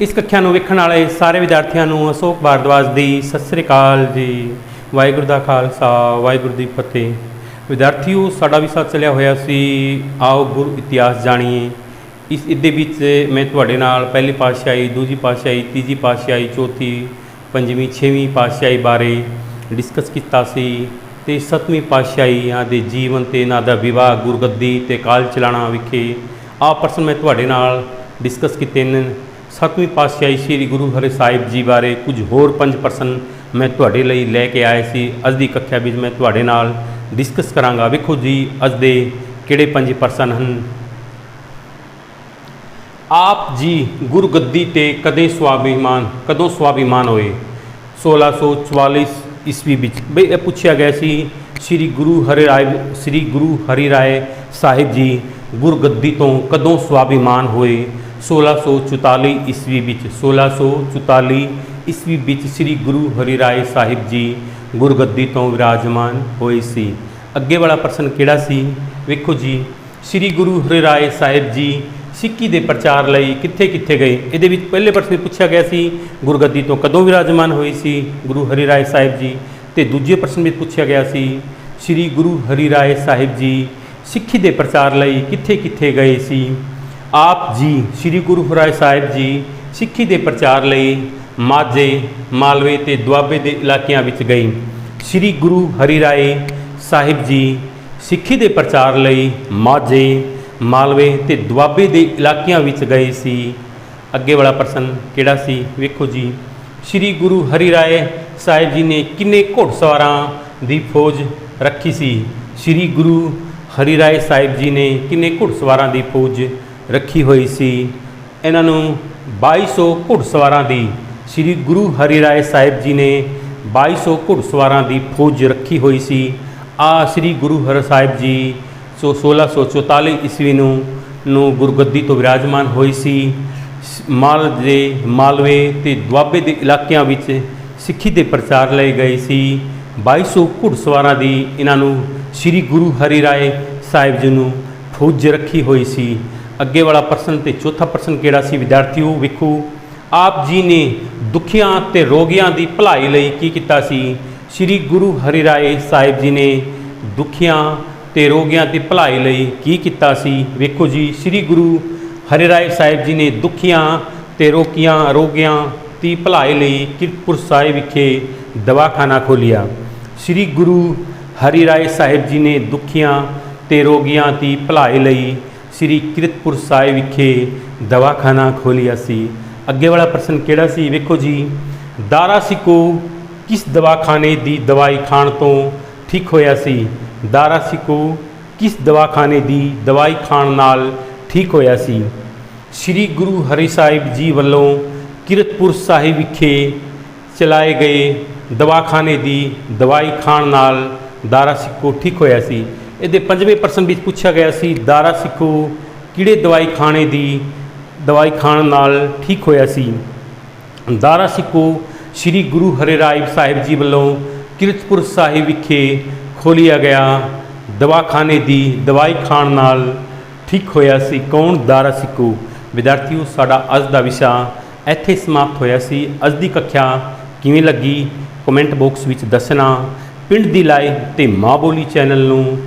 ਇਸ ਕੱਖਿਆ ਨੂੰ ਵੇਖਣ ਵਾਲੇ ਸਾਰੇ ਵਿਦਿਆਰਥੀਆਂ ਨੂੰ ਅਸ਼ੋਕ ਭਾਰਦਵਾਜ ਦੀ ਸਤਿ ਸ੍ਰੀ ਅਕਾਲ ਜੀ। ਵਾਹਿਗੁਰੂ ਦਾ ਖਾਲਸਾ, ਵਾਹਿਗੁਰੂ ਦੀ ਫਤਿਹ। ਵਿਦਿਆਰਥੀਓ, ਸਾਡਾ ਵਿਸ਼ਾ ਚੱਲਿਆ ਹੋਇਆ ਸੀ। ਆਓ ਗੁਰੂ ਇਤਿਹਾਸ ਜਾਣੀਏ। ਇਸ ਇਹਦੇ ਵਿੱਚ ਮੈਂ ਤੁਹਾਡੇ ਨਾਲ ਪਹਿਲੀ ਪਾਤਸ਼ਾਹੀ, ਦੂਜੀ ਪਾਤਸ਼ਾਹੀ, ਤੀਜੀ ਪਾਤਸ਼ਾਹੀ, ਚੌਥੀ, ਪੰਜਵੀਂ, ਛੇਵੀਂ ਪਾਤਸ਼ਾਹੀ ਬਾਰੇ ਡਿਸਕਸ ਕੀਤਾ ਸੀ ਤੇ ਸੱਤਵੀਂ ਪਾਤਸ਼ਾਹੀਆਂ ਦੇ ਜੀਵਨ ਤੇ ਇਹਨਾਂ ਦਾ ਵਿਵਾਹ, ਗੁਰਗੱਦੀ ਤੇ ਕਾਲ ਚਲਾਣਾ ਵਿਖੇ ਆਹ ਪਰਸਨ ਮੈਂ ਤੁਹਾਡੇ ਨਾਲ ਡਿਸਕਸ ਕੀਤੇ ਨੇ। ਸੱਤਵੀਂ ਪਾਤਸ਼ਾਹੀ ਸ੍ਰੀ ਗੁਰੂ ਹਰਿ ਸਾਹਿਬ ਜੀ ਬਾਰੇ ਕੁਝ ਹੋਰ ਪੰਜ ਪਰਸਨ ਮੈਂ ਤੁਹਾਡੇ ਲਈ ਲੈ ਕੇ ਆਏ ਸੀ। ਅੱਜ ਦੀ ਕੱਖਿਆ ਵਿੱਚ ਮੈਂ ਤੁਹਾਡੇ ਨਾਲ ਡਿਸਕਸ ਕਰਾਂਗਾ। ਵੇਖੋ ਜੀ, ਅੱਜ ਦੇ ਕਿਹੜੇ ਪੰਜ ਪਰਸਨ ਹਨ? ਆਪ ਜੀ ਗੁਰਗੱਦੀ ਤੇ ਕਦੇ ਸਵਾਭਿਮਾਨ, ਕਦੋਂ ਸਵਾਭਿਮਾਨ ਹੋਏ? 1644 ਈਸਵੀ ਵਿੱਚ। ਬਈ, ਇਹ ਪੁੱਛਿਆ ਗਿਆ ਸੀ, ਸ੍ਰੀ ਗੁਰੂ ਹਰਿ ਰਾਏ, ਸ੍ਰੀ ਗੁਰੂ ਹਰਿ ਰਾਏ ਸਾਹਿਬ ਜੀ ਗੁਰਗੱਦੀ ਤੋਂ ਕਦੋਂ ਸਵਾਭਿਮਾਨ ਹੋਏ? 1644 ਈਸਵੀ ਵਿੱਚ 1644 ਈਸਵੀ ਵਿੱਚ ਸ੍ਰੀ ਗੁਰੂ ਹਰਿ ਰਾਏ ਸਾਹਿਬ ਜੀ ਗੁਰਗੱਦੀ ਤੋਂ ਵਿਰਾਜਮਾਨ ਹੋਏ ਸੀ। ਅੱਗੇ ਵਾਲਾ ਪ੍ਰਸ਼ਨ ਕਿਹੜਾ ਸੀ? ਵੇਖੋ ਜੀ, ਸ੍ਰੀ ਗੁਰੂ ਹਰਿ ਰਾਏ ਸਾਹਿਬ ਜੀ ਸਿੱਖੀ ਦੇ ਪ੍ਰਚਾਰ ਲਈ ਕਿੱਥੇ ਕਿੱਥੇ ਗਏ? ਇਹਦੇ ਵਿੱਚ ਪਹਿਲੇ ਪ੍ਰਸ਼ਨ ਵਿੱਚ ਪੁੱਛਿਆ ਗਿਆ ਸੀ, ਗੁਰਗੱਦੀ ਤੋਂ ਕਦੋਂ ਵਿਰਾਜਮਾਨ ਹੋਏ ਸੀ ਗੁਰੂ ਹਰਿ ਰਾਏ ਸਾਹਿਬ ਜੀ? ਤੇ ਦੂਜੇ ਪ੍ਰਸ਼ਨ ਵਿੱਚ ਪੁੱਛਿਆ ਗਿਆ ਸੀ, ਸ੍ਰੀ ਗੁਰੂ ਹਰੀ ਰਾਏ ਸਾਹਿਬ ਜੀ ਸਿੱਖੀ ਦੇ ਪ੍ਰਚਾਰ ਲਈ ਕਿੱਥੇ ਕਿੱਥੇ ਗਏ ਸੀ? ਆਪ ਜੀ ਸ੍ਰੀ ਗੁਰੂ ਹਰਿ ਸਾਹਿਬ ਜੀ ਸਿੱਖੀ ਦੇ ਪ੍ਰਚਾਰ ਲਈ ਮਾਝੇ, ਮਾਲਵੇ ਤੇ ਦੁਆਬੇ ਦੇ ਇਲਾਕਿਆਂ ਵਿੱਚ ਗਏ। ਸ੍ਰੀ ਗੁਰੂ ਹਰੀ ਰਾਏ ਸਾਹਿਬ ਜੀ ਸਿੱਖੀ ਦੇ ਪ੍ਰਚਾਰ ਲਈ ਮਾਝੇ, ਮਾਲਵੇ ਤੇ ਦੁਆਬੇ ਦੇ ਇਲਾਕਿਆਂ ਵਿੱਚ ਗਏ ਸੀ। ਅੱਗੇ ਵਾਲਾ ਪ੍ਰਸ਼ਨ ਕਿਹੜਾ ਸੀ? ਵੇਖੋ ਜੀ, ਸ੍ਰੀ ਗੁਰੂ ਹਰੀ ਰਾਏ ਸਾਹਿਬ ਜੀ ਨੇ ਕਿੰਨੇ ਘੋੜਸਵਾਰਾਂ ਦੀ ਫੌਜ ਰੱਖੀ ਸੀ। ਸ੍ਰੀ ਗੁਰੂ ਹਰੀ ਰਾਏ ਸਾਹਿਬ ਜੀ ਨੇ ਕਿੰਨੇ ਘੋੜਸਵਾਰਾਂ ਦੀ ਫੌਜ ਰੱਖੀ ਹੋਈ ਸੀ। ਇਹਨਾਂ ਨੂੰ 2200 ਘੁੜਸਵਾਰਾਂ ਦੀ ਸ੍ਰੀ ਗੁਰੂ ਹਰੀ ਰਾਏ ਸਾਹਿਬ ਜੀ ਨੇ 2200 ਘੁੜਸਵਾਰਾਂ ਦੀ ਫੌਜ ਰੱਖੀ ਹੋਈ ਸੀ। ਆ ਸ੍ਰੀ ਗੁਰੂ ਹਰ ਸਾਹਿਬ ਜੀ ਸੋ 1644 ਈਸਵੀ ਨੂੰ ਨੂੰ ਗੁਰਗੱਦੀ ਤੋਂ ਵਿਰਾਜਮਾਨ ਹੋਈ ਸੀ। ਮਾਲ ਦੇ ਮਾਲਵੇ ਤੇ ਦੁਆਬੇ ਦੇ ਇਲਾਕਿਆਂ ਵਿੱਚ ਸਿੱਖੀ ਦੇ ਪ੍ਰਚਾਰ ਲਈ ਗਏ ਸੀ। 2200 ਘੁੜਸਵਾਰਾਂ ਦੀ ਇਹਨਾਂ ਨੂੰ ਸ੍ਰੀ ਗੁਰੂ ਹਰੀ ਰਾਏ ਸਾਹਿਬ ਜੀ ਨੂੰ ਫੌਜ ਰੱਖੀ ਹੋਈ ਸੀ। ਅੱਗੇ ਵਾਲਾ ਪ੍ਰਸ਼ਨ ਤੇ ਚੌਥਾ ਪ੍ਰਸ਼ਨ ਕਿਹੜਾ ਸੀ? ਵਿਦਿਆਰਥੀਓ, ਵੇਖੋ, ਆਪ ਜੀ ਨੇ ਦੁਖੀਆਂ ਤੇ ਰੋਗੀਆਂ ਦੀ ਭਲਾਈ ਲਈ ਕੀ ਕੀਤਾ ਸੀ? ਸ੍ਰੀ ਗੁਰੂ ਹਰਿ ਰਾਏ ਸਾਹਿਬ ਜੀ ਨੇ ਦੁਖੀਆਂ ਤੇ ਰੋਗੀਆਂ ਦੀ ਭਲਾਈ ਲਈ ਕੀ ਕੀਤਾ ਸੀ? ਵੇਖੋ ਜੀ, ਸ੍ਰੀ ਗੁਰੂ ਹਰਿ ਰਾਏ ਸਾਹਿਬ ਜੀ ਨੇ ਦੁਖੀਆਂ ਤੇ ਰੋਗੀਆਂ ਰੋਗੀਆਂ ਦੀ ਭਲਾਈ ਲਈ ਕਿਰਤਪੁਰ ਸਾਹਿਬ ਵਿਖੇ ਦਵਾਖਾਨਾ ਖੋਲ੍ਹਿਆ। ਸ੍ਰੀ ਗੁਰੂ ਹਰੀ ਰਾਏ ਸਾਹਿਬ ਜੀ ਨੇ ਦੁਖੀਆਂ ਤੇ ਰੋਗੀਆਂ ਦੀ ਭਲਾਈ ਲਈ ਸ੍ਰੀ ਕਿਰਤਪੁਰ ਸਾਹਿਬ ਵਿਖੇ ਦਵਾਖਾਨਾ ਖੋਲ੍ਹਿਆ ਸੀ। ਅੱਗੇ ਵਾਲਾ ਪ੍ਰਸ਼ਨ ਕਿਹੜਾ ਸੀ? ਵੇਖੋ ਜੀ, ਦਾਰਾ ਸਿੱਕੋ ਕਿਸ ਦਵਾਖਾਨੇ ਦੀ ਦਵਾਈ ਖਾਣ ਤੋਂ ਠੀਕ ਹੋਇਆ ਸੀ? ਦਾਰਾ ਸਿੱਕੋ ਕਿਸ ਦਵਾਖਾਨੇ ਦੀ ਦਵਾਈ ਖਾਣ ਨਾਲ ਠੀਕ ਹੋਇਆ ਸੀ? ਸ੍ਰੀ ਗੁਰੂ ਹਰੀ ਸਾਹਿਬ ਜੀ ਵੱਲੋਂ ਕਿਰਤਪੁਰ ਸਾਹਿਬ ਵਿਖੇ ਚਲਾਏ ਗਏ ਦਵਾਖਾਨੇ ਦੀ ਦਵਾਈ ਖਾਣ ਨਾਲ ਦਾਰਾ ਸਿੱਕੋ ਠੀਕ ਹੋਇਆ ਸੀ। ਇਹਦੇ ਪੰਜਵੇਂ ਪ੍ਰਸ਼ਨ ਵਿੱਚ ਪੁੱਛਿਆ ਗਿਆ ਸੀ, ਦਾਰਾ ਸਿੱਖੋ, ਕਿਹੜੇ ਦਵਾਈ ਖਾਣੇ ਦੀ ਦਵਾਈ ਖਾਣ ਨਾਲ ਠੀਕ ਹੋਇਆ ਸੀ? ਦਾਰਾ ਸਿੱਕੋ ਸ੍ਰੀ ਗੁਰੂ ਹਰੇ ਰਾਏ ਸਾਹਿਬ ਜੀ ਵੱਲੋਂ ਕਿਰਤਪੁਰ ਸਾਹਿਬ ਵਿਖੇ ਖੋਲ੍ਹਿਆ ਗਿਆ ਦਵਾਖਾਨੇ ਦੀ ਦਵਾਈ ਖਾਣ ਨਾਲ ਠੀਕ ਹੋਇਆ ਸੀ। ਕੌਣ? ਦਾਰਾ ਸਿੱਕੋ ਵਿਦਿਆਰਥੀਓ, ਸਾਡਾ ਅੱਜ ਦਾ ਵਿਸ਼ਾ ਇੱਥੇ ਸਮਾਪਤ ਹੋਇਆ ਸੀ। ਅੱਜ ਦੀ ਕੱਖਿਆ ਕਿਵੇਂ ਲੱਗੀ? ਕਮੈਂਟ ਬਾਕਸ ਵਿੱਚ ਦੱਸਣਾ। ਪਿੰਡ ਦੀ ਲਾਈਵ ਤੇ ਮਾਂ ਬੋਲੀ ਚੈਨਲ ਨੂੰ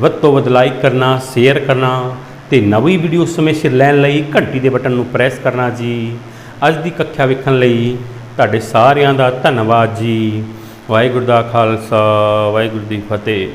ਵੱਧ ਤੋਂ ਵੱਧ ਲਾਈਕ ਕਰਨਾ ਸ਼ੇਅਰ ਕਰਨਾ ਤੇ ਨਵੀਂ ਵੀਡੀਓ ਸਮੇਂ ਸਿਰ ਲੈਣ ਲਈ ਘੰਟੀ ਦੇ ਬਟਨ ਨੂੰ ਪ੍ਰੈਸ ਕਰਨਾ ਜੀ। ਅੱਜ ਦੀ ਕੱਖਿਆ ਵੇਖਣ ਲਈ ਤੁਹਾਡੇ ਸਾਰਿਆਂ ਦਾ ਧੰਨਵਾਦ ਜੀ। ਵਾਹਿਗੁਰੂ ਦਾ ਖਾਲਸਾ, ਵਾਹਿਗੁਰੂ ਦੀ ਫਤਿਹ।